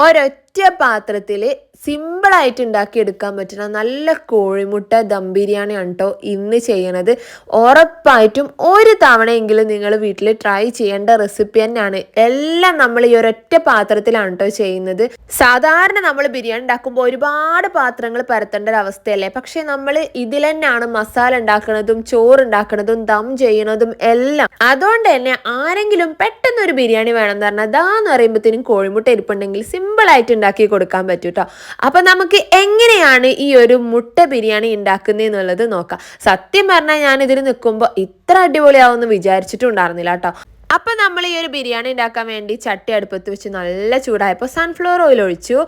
ഒരൊറ്റ പാത്രത്തിൽ സിമ്പിളായിട്ട് ഉണ്ടാക്കിയെടുക്കാൻ പറ്റുന്ന നല്ല കോഴിമുട്ട ദം ബിരിയാണിയാണ് കേട്ടോ ഇന്ന് ചെയ്യണത്. ഉറപ്പായിട്ടും ഒരു തവണയെങ്കിലും നിങ്ങൾ വീട്ടിൽ ട്രൈ ചെയ്യേണ്ട റെസിപ്പി തന്നെയാണ്. എല്ലാം നമ്മൾ ഈ ഒരൊറ്റ പാത്രത്തിലാണ് കേട്ടോ ചെയ്യുന്നത്. സാധാരണ നമ്മൾ ബിരിയാണി ഉണ്ടാക്കുമ്പോൾ ഒരുപാട് പാത്രങ്ങൾ പരത്തേണ്ട ഒരു അവസ്ഥയല്ലേ? പക്ഷെ നമ്മൾ ഇതിൽ തന്നെയാണ് മസാല ഉണ്ടാക്കുന്നതും ചോറ് ഉണ്ടാക്കുന്നതും ദം ചെയ്യുന്നതും എല്ലാം. അതുകൊണ്ട് തന്നെ ആരെങ്കിലും പെട്ടെന്ന് ഒരു ബിരിയാണി വേണം എന്ന് പറഞ്ഞാൽ അതാന്ന് പറയുമ്പോഴത്തേനും കോഴിമുട്ട ഇരിപ്പുണ്ടെങ്കിൽ സിമ്പിളായിട്ട് ഉണ്ടാക്കി കൊടുക്കാൻ പറ്റും കേട്ടോ അപ്പൊ നമുക്ക് എങ്ങനെയാണ് ഈ ഒരു മുട്ട ബിരിയാണി ഉണ്ടാക്കുന്നത് എന്നുള്ളത് നോക്കാം. സത്യം പറഞ്ഞാൽ ഞാൻ ഇതിൽ നിൽക്കുമ്പോൾ ഇത്ര അടിപൊളിയാവുമെന്ന് വിചാരിച്ചിട്ടുണ്ടായിരുന്നില്ല കേട്ടോ. അപ്പം നമ്മൾ ഈ ഒരു ബിരിയാണി ഉണ്ടാക്കാൻ വേണ്ടി ചട്ടി അടുപ്പത്ത് വെച്ച് നല്ല ചൂടായപ്പോൾ സൺഫ്ലവർ ഓയിൽ ഒഴിച്ചു.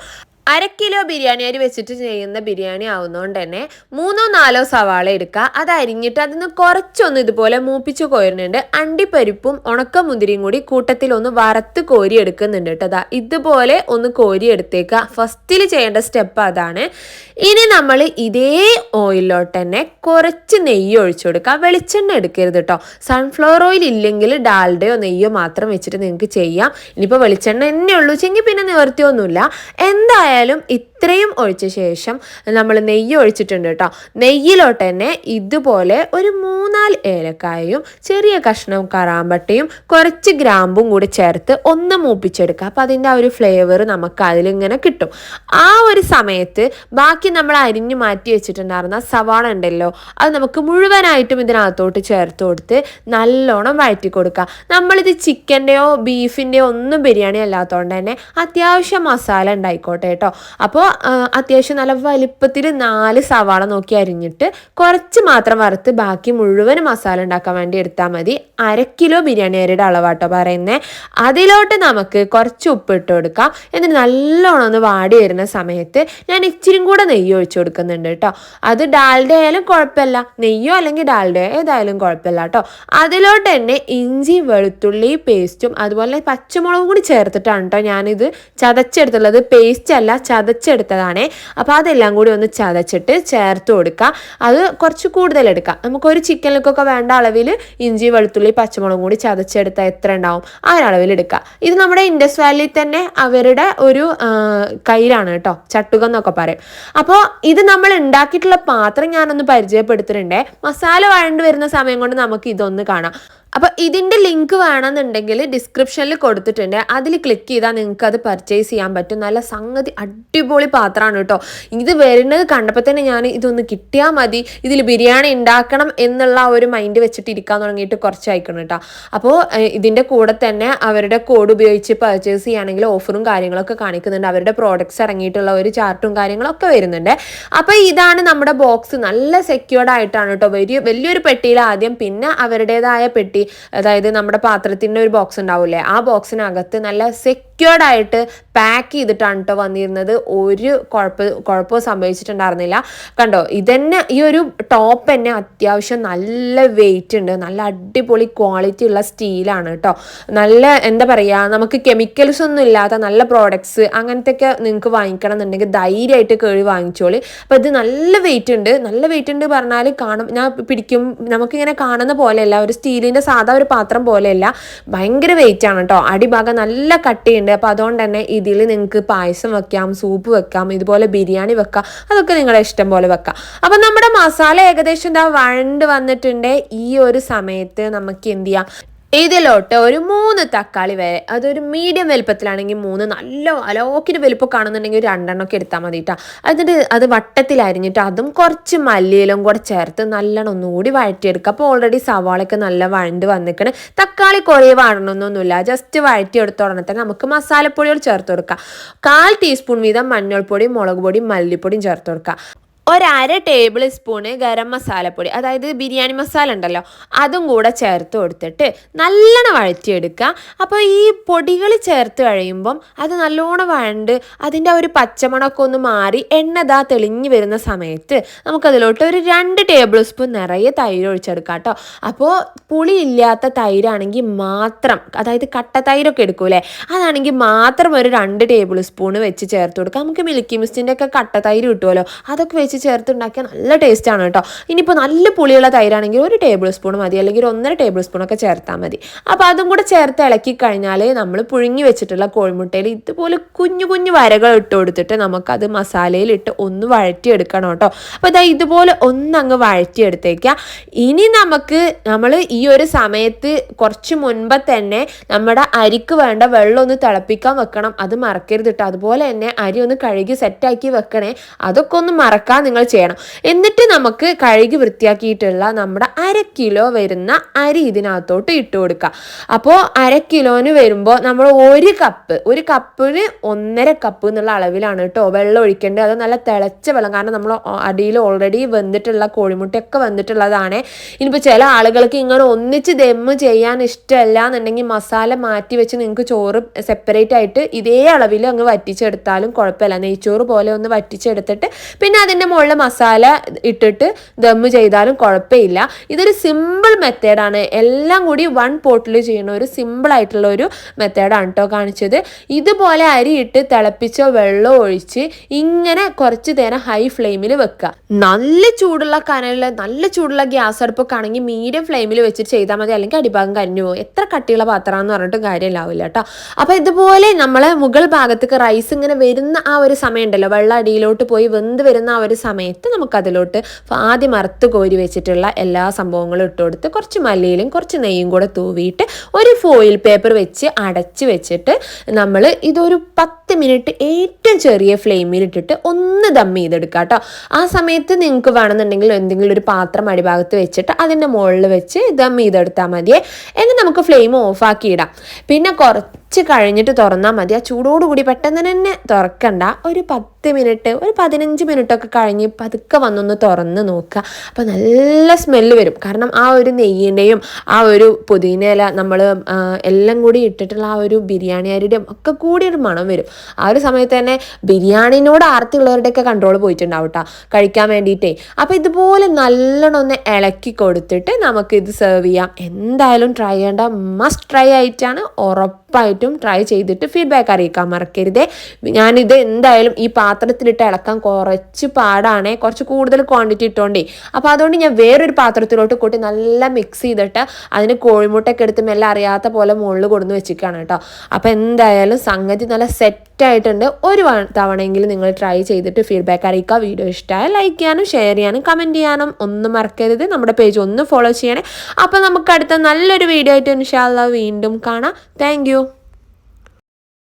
അര കിലോ ബിരിയാണി അരി വെച്ചിട്ട് ചെയ്യുന്ന ബിരിയാണി ആവുന്നതുകൊണ്ട് തന്നെ മൂന്നോ നാലോ സവാള എടുക്കുക അത് അരിഞ്ഞിട്ട് അതിന് കുറച്ചൊന്ന് ഇതുപോലെ മൂപ്പിച്ച് കോരുന്നുണ്ട്. അണ്ടിപ്പരിപ്പും ഉണക്കമുന്തിരിയും കൂടി കൂട്ടത്തിൽ ഒന്ന് വറുത്ത് കോരി എടുക്കുന്നുണ്ട് കേട്ടോ ഇതുപോലെ ഒന്ന് കോരി എടുത്തേക്കുക ഫസ്റ്റിൽ ചെയ്യേണ്ട സ്റ്റെപ്പ് അതാണ്. ഇനി നമ്മൾ ഇതേ ഓയിലോട്ട് തന്നെ കുറച്ച് നെയ്യ് ഒഴിച്ചു കൊടുക്കുക വെളിച്ചെണ്ണ എടുക്കരുത് കേട്ടോ. സൺഫ്ലവർ ഓയിൽ ഇല്ലെങ്കിൽ ഡാൽഡയോ നെയ്യോ മാത്രം വെച്ചിട്ട് നിങ്ങൾക്ക് ചെയ്യാം. ഇനിയിപ്പോൾ വെളിച്ചെണ്ണ തന്നെ ഉള്ളൂ. വെച്ചെങ്കിൽ പിന്നെ നിവർത്തിയൊന്നുമില്ല. എന്തായാലും എന്തായാലും ഇത്രയും ഒഴിച്ച ശേഷം നമ്മൾ നെയ്യ് ഒഴിച്ചിട്ടുണ്ട് കേട്ടോ. നെയ്യിലോട്ട് തന്നെ ഇതുപോലെ ഒരു മൂന്നാൽ ഏലക്കായയും ചെറിയ കഷ്ണം കറാമ്പട്ടയും കുറച്ച് ഗ്രാമ്പും കൂടി ചേർത്ത് ഒന്ന് മൂപ്പിച്ചെടുക്കുക. അപ്പോൾ അതിന്റെ ആ ഒരു ഫ്ലേവർ നമുക്ക് അതിലിങ്ങനെ കിട്ടും. ആ ഒരു സമയത്ത് ബാക്കി നമ്മൾ അരിഞ്ഞു മാറ്റി വെച്ചിട്ടുണ്ടായിരുന്ന സവാള ഉണ്ടല്ലോ അത് നമുക്ക് മുഴുവനായിട്ടും ഇതിനകത്തോട്ട് ചേർത്ത് കൊടുത്ത് നല്ലോണം വഴറ്റി കൊടുക്കുക. നമ്മളിത് ചിക്കന്റെയോ ബീഫിന്റെയോ ഒന്നും ബിരിയാണി അല്ലാത്തതുകൊണ്ട് തന്നെ അത്യാവശ്യം മസാല ഉണ്ടായിക്കോട്ടെ കേട്ടോ. അപ്പോൾ അത്യാവശ്യം നല്ല വലിപ്പത്തിൽ നാല് സവാള നോക്കി അരിഞ്ഞിട്ട് കുറച്ച് മാത്രം വറുത്ത് ബാക്കി മുഴുവൻ മസാല ഉണ്ടാക്കാൻ വേണ്ടി എടുത്താൽ മതി. അര കിലോ ബിരിയാണി അരിയുടെ അളവാട്ടോ പറയുന്നത് അതിലോട്ട് നമുക്ക് കുറച്ച് ഉപ്പ് ഇട്ട് കൊടുക്കാം. എന്നിട്ട് നല്ലോണം ഒന്ന് വാടി വരുന്ന സമയത്ത് ഞാൻ ഇച്ചിരി കൂടെ നെയ്യ് ഒഴിച്ചു കൊടുക്കുന്നുണ്ട് കേട്ടോ. അത് ഡാൽഡ ആയാലും കുഴപ്പമില്ല. നെയ്യോ അല്ലെങ്കിൽ ഡാൽഡ ഏതായാലും കുഴപ്പമില്ല കേട്ടോ. അതിലോട്ട് തന്നെ ഇഞ്ചി വെളുത്തുള്ളി പേസ്റ്റും അതുപോലെ പച്ചമുളകും കൂടി ചേർത്തിട്ടാണ് കേട്ടോ ഞാനിത് ചതച്ചെടുത്തുള്ളത്. പേസ്റ്റ് അല്ല ചതച്ചെടുത്തതാണേ. അപ്പോൾ അതെല്ലാം കൂടി ഒന്ന് ചതച്ചിട്ട് ചേർത്ത് കൊടുക്കുക. അത് കുറച്ച് കൂടുതൽ എടുക്കാം നമുക്കൊരു ചിക്കനിലേക്കൊക്കെ വേണ്ട അളവിൽ ഇഞ്ചി വെളുത്തുള്ളി പച്ചമുളകും കൂടി ചതച്ചെടുത്താൽ എത്ര ഉണ്ടാവും? ആ അളവിൽ എടുക്കുക. ഇത് നമ്മുടെ ഇൻഡസ് വാലിയിൽ തന്നെ അവരുടെ ഒരു കയ്യിലാണ് കേട്ടോ. ചട്ടുകം എന്നൊക്കെ പറയും. അപ്പോൾ ഇത് നമ്മൾ ഉണ്ടാക്കിയിട്ടുള്ള പാത്രം ഞാനൊന്ന് പരിചയപ്പെടുത്തിട്ടുണ്ടേ മസാല വഴണ്ട് വരുന്ന സമയം കൊണ്ട് നമുക്ക് ഇതൊന്ന് കാണാം. അപ്പോൾ ഇതിന്റെ ലിങ്ക് വേണമെന്നുണ്ടെങ്കിൽ ഡിസ്ക്രിപ്ഷനിൽ കൊടുത്തിട്ടുണ്ട്. അതിൽ ക്ലിക്ക് ചെയ്താൽ നിങ്ങൾക്ക് അത് പർച്ചേസ് ചെയ്യാൻ പറ്റും. നല്ല സംഗതി അടിപൊളി പാത്രമാണ് കേട്ടോ. ഇത് വരുന്നത് കണ്ടപ്പോൾ തന്നെ ഞാൻ ഇതൊന്ന് കിട്ടിയാൽ മതി. ഇതിൽ ബിരിയാണി ഉണ്ടാക്കണം എന്നുള്ള ഒരു മൈൻഡ് വെച്ചിട്ട് ഇരിക്കാൻ തുടങ്ങിയിട്ട് കുറച്ച് അയക്കണം കേട്ടോ. അപ്പോൾ ഇതിന്റെ കൂടെ തന്നെ അവരുടെ കോഡ് ഉപയോഗിച്ച് പർച്ചേസ് ചെയ്യുകയാണെങ്കിൽ ഓഫറും കാര്യങ്ങളൊക്കെ കാണിക്കുന്നുണ്ട്. അവരുടെ പ്രോഡക്റ്റ്സ് ഇറങ്ങിയിട്ടുള്ള ഒരു ചാർട്ടും കാര്യങ്ങളൊക്കെ വരുന്നുണ്ട്. അപ്പോൾ ഇതാണ് നമ്മുടെ ബോക്സ് നല്ല സെക്യൂർഡ് ആയിട്ടാണ് കേട്ടോ. വലിയ വലിയൊരു പെട്ടിയിൽ ആദ്യം പിന്നെ അവരുടേതായ പെട്ടി. അതായത് നമ്മുടെ പാത്രത്തിന്റെ ഒരു ബോക്സ് ഉണ്ടാവില്ലേ? ആ ബോക്സിനകത്ത് നല്ല സെക്യൂർഡ് ആയിട്ട് പാക്ക് ചെയ്തിട്ടാണ് കേട്ടോ വന്നിരുന്നത്. ഒരു കുഴപ്പ കുഴപ്പവും സംഭവിച്ചിട്ടുണ്ടായിരുന്നില്ല. കണ്ടോ ഇതന്നെ ഈ ഒരു ടോപ്പ് തന്നെ അത്യാവശ്യം നല്ല വെയിറ്റ് ഉണ്ട്. നല്ല അടിപൊളി ക്വാളിറ്റി ഉള്ള സ്റ്റീലാണ് കേട്ടോ നല്ല എന്താ പറയുക നമുക്ക് കെമിക്കൽസ് ഒന്നും ഇല്ലാത്ത നല്ല പ്രോഡക്ട്സ് അങ്ങനത്തെയൊക്കെ നിങ്ങൾക്ക് വാങ്ങിക്കണം എന്നുണ്ടെങ്കിൽ ധൈര്യമായിട്ട് കേഴി വാങ്ങിച്ചോളി. അപ്പോൾ ഇത് നല്ല വെയിറ്റ് ഉണ്ട്. നല്ല വെയിറ്റ് ഉണ്ട് പറഞ്ഞാൽ കാണും. ഞാൻ പിടിക്കും. നമുക്കിങ്ങനെ കാണുന്ന പോലെയല്ല. ഒരു സ്റ്റീലിന്റെ സാധാ ഒരു പാത്രം പോലെയല്ല. ഭയങ്കര വെയിറ്റ് ആണ് കേട്ടോ അടിഭാഗം നല്ല കട്ടിയുണ്ട്. അപ്പോൾ അതുകൊണ്ട് തന്നെ ഇതിൽ നിങ്ങൾക്ക് പായസം വെക്കാം സൂപ്പ് വെക്കാം ഇതുപോലെ ബിരിയാണി വെക്കാം അതൊക്കെ നിങ്ങളുടെ ഇഷ്ടം പോലെ വെക്കാം. അപ്പം നമ്മുടെ മസാല ഏകദേശം എന്താ വഴണ്ട് വന്നിട്ടുണ്ട്. ഈ ഒരു സമയത്ത് നമുക്ക് എന്ത് ചെയ്യാം? ഇതിലോട്ട് ഒരു മൂന്ന് തക്കാളി വരെ അതൊരു മീഡിയം വലുപ്പത്തിലാണെങ്കിൽ മൂന്ന് നല്ല അലോക്കിന് വലുപ്പം കാണുന്നുണ്ടെങ്കിൽ രണ്ടെണ്ണമൊക്കെ എടുത്താൽ മതി കേട്ടോ എന്നിട്ട് അത് വട്ടത്തിൽ അരിഞ്ഞിട്ട് അതും കുറച്ച് മല്ലിയിലും കൂടെ ചേർത്ത് നല്ലോണം ഒന്നുകൂടി വഴറ്റിയെടുക്കുക. അപ്പോൾ ഓൾറെഡി സവാളയൊക്കെ നല്ല വഴണ്ട് വന്നിക്കണ്. തക്കാളി കുറേ വഴണമെന്നൊന്നുമില്ല ജസ്റ്റ് വഴറ്റിയെടുത്ത ഉടനെ തന്നെ നമുക്ക് മസാലപ്പൊടികൾ ചേർത്ത് കൊടുക്കുക കാൽ ടീസ്പൂൺ വീതം മഞ്ഞൾപ്പൊടിയും മുളക് പൊടിയും മല്ലിപ്പൊടിയും ചേർത്ത് കൊടുക്കുക ഒരര ടേബിൾ സ്പൂണ് ഗരം മസാലപ്പൊടി അതായത് ബിരിയാണി മസാല ഉണ്ടല്ലോ അതും കൂടെ ചേർത്ത് കൊടുത്തിട്ട് നല്ലോണം വഴറ്റിയെടുക്കുക. അപ്പോൾ ഈ പൊടികൾ ചേർത്ത് കഴിയുമ്പം അത് നല്ലോണം വഴണ്ട് അതിന്റെ ഒരു പച്ചമണമൊക്കെ ഒന്ന് മാറി എണ്ണ ഇതാ തെളിഞ്ഞു വരുന്ന സമയത്ത് നമുക്കതിലോട്ട് ഒരു രണ്ട് ടേബിൾ സ്പൂൺ നിറയെ തൈര് ഒഴിച്ചെടുക്കാം കേട്ടോ. അപ്പോൾ പുളി ഇല്ലാത്ത തൈരാണെങ്കിൽ മാത്രം അതായത് കട്ട തൈരൊക്കെ എടുക്കൂലേ അതാണെങ്കിൽ മാത്രം ഒരു രണ്ട് ടേബിൾ സ്പൂൺ വെച്ച് ചേർത്ത് കൊടുക്കുക നമുക്ക് മിൽക്കി മിസ്റ്റിന്റെ ഒക്കെ കട്ട തൈര് കിട്ടുമല്ലോ അതൊക്കെ വെച്ച് വെച്ച് ചേർത്തുണ്ടാക്കിയാൽ നല്ല ടേസ്റ്റാണ് കേട്ടോ. ഇനിയിപ്പോൾ നല്ല പുളിയുള്ള തൈരാണെങ്കിൽ ഒരു ടേബിൾ സ്പൂൺ മതി അല്ലെങ്കിൽ ഒന്നര ടേബിൾ സ്പൂണൊക്കെ ചേർത്താൽ മതി. അപ്പോൾ അതും കൂടെ ചേർത്ത് ഇളക്കി കഴിഞ്ഞാൽ നമ്മൾ പുഴുങ്ങി വെച്ചിട്ടുള്ള കോഴിമുട്ടയിൽ ഇതുപോലെ കുഞ്ഞു കുഞ്ഞു വരകൾ ഇട്ട് കൊടുത്തിട്ട് നമുക്കത് മസാലയിലിട്ട് ഒന്ന് വഴറ്റിയെടുക്കണം കേട്ടോ. അപ്പോൾ ഇതാ ഇതുപോലെ ഒന്നങ്ങ് വഴറ്റിയെടുത്തേക്കുക ഇനി നമുക്ക് നമ്മൾ ഈ ഒരു സമയത്ത് കുറച്ച് മുൻപ് തന്നെ നമ്മുടെ അരിക്ക് വേണ്ട വെള്ളം ഒന്ന് തിളപ്പിക്കാൻ വെക്കണം. അത് മറക്കരുത് കേട്ടോ. അതുപോലെ തന്നെ അരി ഒന്ന് കഴുകി സെറ്റാക്കി വെക്കണേ. അതൊക്കെ ഒന്ന് മറക്കാൻ നിങ്ങൾ ചെയ്യണം. എന്നിട്ട് നമുക്ക് കഴുകി വൃത്തിയാക്കിയിട്ടുള്ള നമ്മുടെ അര കിലോ വരുന്ന അരി ഇതിനകത്തോട്ട് ഇട്ട് കൊടുക്കുക അപ്പോൾ അര കിലോന് വരുമ്പോൾ നമ്മൾ ഒരു കപ്പ് ഒരു കപ്പിന് ഒന്നര കപ്പ് എന്നുള്ള അളവിലാണ് കേട്ടോ വെള്ളം ഒഴിക്കേണ്ടത്. അത് നല്ല തിളച്ച വെള്ളം. കാരണം നമ്മൾ അടിയിൽ ഓൾറെഡി വെന്തിട്ടുള്ള കോഴിമുട്ടയൊക്കെ വന്നിട്ടുള്ളതാണ്. ഇനിയിപ്പോൾ ചില ആളുകൾക്ക് ഇങ്ങനെ ഒന്നിച്ച് ദമ്മ് ചെയ്യാൻ ഇഷ്ടമല്ല എന്നുണ്ടെങ്കിൽ മസാല മാറ്റി വെച്ച് നിങ്ങൾക്ക് ചോറ് സെപ്പറേറ്റ് ആയിട്ട് ഇതേ അളവിൽ അങ്ങ് വറ്റിച്ചെടുത്താലും കുഴപ്പമില്ല. നെയ്ച്ചോറ് പോലെ ഒന്ന് വറ്റിച്ചെടുത്തിട്ട് പിന്നെ അതിന്റെ മുകളിൽ മസാല ഇട്ടിട്ട് ദമ്മ് ചെയ്താലും കുഴപ്പമില്ല. ഇതൊരു സിമ്പിൾ മെത്തേഡാണ് എല്ലാം കൂടി വൺ പോട്ടിൽ ചെയ്യുന്ന ഒരു സിമ്പിൾ ആയിട്ടുള്ള ഒരു മെത്തേഡാണ് കേട്ടോ കാണിച്ചത്. ഇതുപോലെ അരി ഇട്ട് തിളപ്പിച്ച വെള്ളം ഒഴിച്ച് ഇങ്ങനെ കുറച്ച് നേരം ഹൈ ഫ്ലെയിമിൽ വെക്കുക നല്ല ചൂടുള്ള കനലിൽ നല്ല ചൂടുള്ള ഗ്യാസ് അടുപ്പൊക്കെ ആണെങ്കിൽ മീഡിയം ഫ്ലെയിമിൽ വെച്ചിട്ട് ചെയ്താൽ മതി. അല്ലെങ്കിൽ അടിഭാഗം കരിഞ്ഞു പോകും. എത്ര കട്ടിയുള്ള പാത്രമാണെന്ന് പറഞ്ഞിട്ട് കാര്യമില്ലാവില്ല കേട്ടോ അപ്പോൾ ഇതുപോലെ നമ്മൾ മുകൾ ഭാഗത്തേക്ക് റൈസ് ഇങ്ങനെ വരുന്ന ആ ഒരു സമയം ഉണ്ടല്ലോ. വെള്ളം അടിയിലോട്ട് പോയി വെന്ത് വരുന്ന ആ ഒരു സമയത്ത് നമുക്കതിലോട്ട് ആദ്യം അറുത്ത് കോരി വെച്ചിട്ടുള്ള എല്ലാ സംഭവങ്ങളും ഇട്ട് കൊടുത്ത് കുറച്ച് മല്ലിയിലും കുറച്ച് നെയ്യും കൂടെ തൂവിയിട്ട് ഒരു ഫോയിൽ പേപ്പർ വെച്ച് അടച്ച് വെച്ചിട്ട് നമ്മൾ ഇതൊരു പത്ത് മിനിറ്റ് ഏറ്റവും ചെറിയ ഫ്ലെയിമിൽ ഇട്ടിട്ട് ഒന്ന് ദം ചെയ്തെടുക്കുക കേട്ടോ. ആ സമയത്ത് നിങ്ങൾക്ക് വേണമെന്നുണ്ടെങ്കിൽ എന്തെങ്കിലും ഒരു പാത്രം അടിഭാഗത്ത് വെച്ചിട്ട് അതിന്റെ മുകളിൽ വെച്ച് ദം ചെയ്തെടുത്താൽ മതിയേ. എങ്കിൽ നമുക്ക് ഫ്ലെയിം ഓഫാക്കി ഇടാം. പിന്നെ കുറച്ച് കുറച്ച് കഴിഞ്ഞിട്ട് തുറന്നാൽ മതി. ആ ചൂടോടുകൂടി പെട്ടെന്ന് തന്നെ തുറക്കണ്ട. ഒരു പത്ത് മിനിറ്റ് ഒരു പതിനഞ്ച് മിനിറ്റൊക്കെ കഴിഞ്ഞ് പതുക്കെ വന്നൊന്ന് തുറന്ന് നോക്കുക. അപ്പോൾ നല്ല സ്മെല്ല് വരും. കാരണം ആ ഒരു നെയ്യിന്റെയും ആ ഒരു പുതിനയില നമ്മൾ എല്ലാം കൂടി ഇട്ടിട്ടുള്ള ആ ഒരു ബിരിയാണി അരിയുടെയും ഒക്കെ കൂടി ഒരു മണം വരും. ആ ഒരു സമയത്ത് തന്നെ ബിരിയാണിനോട് ആർത്തിയുള്ളവരുടെയൊക്കെ കൺട്രോൾ പോയിട്ടുണ്ടാവും കേട്ടോ കഴിക്കാൻ വേണ്ടിയിട്ടേ. അപ്പോൾ ഇതുപോലെ നല്ലോണം ഒന്ന് ഇളക്കി കൊടുത്തിട്ട് നമുക്കിത് സെർവ് ചെയ്യാം. എന്തായാലും ട്രൈ ചെയ്യേണ്ട മസ്റ്റ് ട്രൈ ആയിട്ടാണ് ഉറപ്പായിട്ടും ട്രൈ ചെയ്തിട്ട് ഫീഡ്ബാക്ക് അറിയിക്കാൻ മറക്കരുതേ. ഞാനിത് എന്തായാലും ഈ പാത്രത്തിലിട്ട് ഇളക്കാൻ കുറച്ച് പാടാണ് കുറച്ച് കൂടുതൽ ക്വാണ്ടിറ്റി ഇട്ടോണ്ടേ. അപ്പോൾ അതുകൊണ്ട് ഞാൻ വേറൊരു പാത്രത്തിലോട്ട് കൂട്ടി നല്ല മിക്സ് ചെയ്തിട്ട് അതിന് കോഴിമുട്ടൊക്കെ എടുത്ത് മെല്ലെ അറിയാത്ത പോലെ മുകളിൽ കൊടുന്ന് വെച്ചിരിക്കുകയാണ് കേട്ടോ. അപ്പോൾ എന്തായാലും സംഗതി നല്ല സെറ്റ് ആയിട്ടുണ്ട്. ഒരു തവണയെങ്കിലും നിങ്ങൾ ട്രൈ ചെയ്തിട്ട് ഫീഡ്ബാക്ക് അറിയിക്കുക. വീഡിയോ ഇഷ്ടമായ ലൈക്ക് ചെയ്യാനും ഷെയർ ചെയ്യാനും കമന്റ് ചെയ്യാനും ഒന്നും മറക്കരുത്. നമ്മുടെ പേജ് ഒന്ന് ഫോളോ ചെയ്യണേ. അപ്പോൾ നമുക്ക് അടുത്ത നല്ലൊരു വീഡിയോ ആയിട്ട് ഇൻഷാല്ല വീണ്ടും കാണാം. താങ്ക്